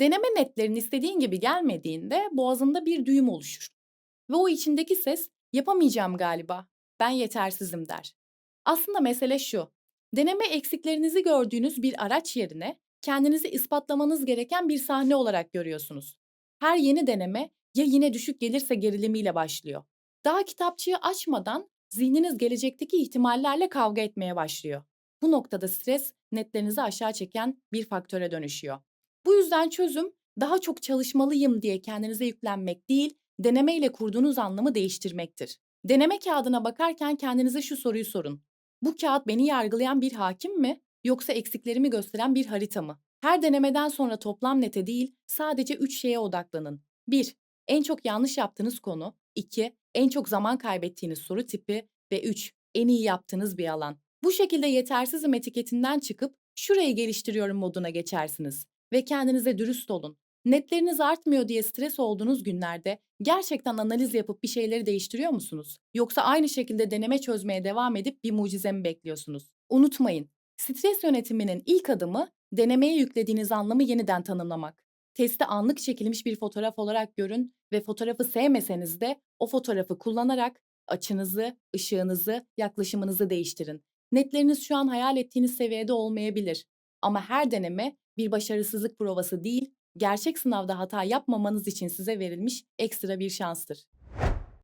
Deneme netlerin istediğin gibi gelmediğinde boğazında bir düğüm oluşur. Ve o içindeki ses yapamayacağım galiba, ben yetersizim der. Aslında mesele şu, deneme eksiklerinizi gördüğünüz bir araç yerine kendinizi ispatlamanız gereken bir sahne olarak görüyorsunuz. Her yeni deneme ya yine düşük gelirse gerilimiyle başlıyor. Daha kitapçığı açmadan zihniniz gelecekteki ihtimallerle kavga etmeye başlıyor. Bu noktada stres netlerinizi aşağı çeken bir faktöre dönüşüyor. Bu yüzden çözüm daha çok çalışmalıyım diye kendinize yüklenmek değil, denemeyle kurduğunuz anlamı değiştirmektir. Deneme kağıdına bakarken kendinize şu soruyu sorun. Bu kağıt beni yargılayan bir hakim mi yoksa eksiklerimi gösteren bir harita mı? Her denemeden sonra toplam nete değil, sadece 3 şeye odaklanın. 1. En çok yanlış yaptığınız konu. 2. En çok zaman kaybettiğiniz soru tipi. Ve 3. En iyi yaptığınız bir alan. Bu şekilde yetersizim etiketinden çıkıp şurayı geliştiriyorum moduna geçersiniz. Ve kendinize dürüst olun. Netleriniz artmıyor diye stres olduğunuz günlerde gerçekten analiz yapıp bir şeyleri değiştiriyor musunuz? Yoksa aynı şekilde deneme çözmeye devam edip bir mucize mi bekliyorsunuz? Unutmayın, stres yönetiminin ilk adımı denemeye yüklediğiniz anlamı yeniden tanımlamak. Testi anlık çekilmiş bir fotoğraf olarak görün ve fotoğrafı sevmeseniz de o fotoğrafı kullanarak açınızı, ışığınızı, yaklaşımınızı değiştirin. Netleriniz şu an hayal ettiğiniz seviyede olmayabilir. Ama her deneme bir başarısızlık provası değil, gerçek sınavda hata yapmamanız için size verilmiş ekstra bir şanstır.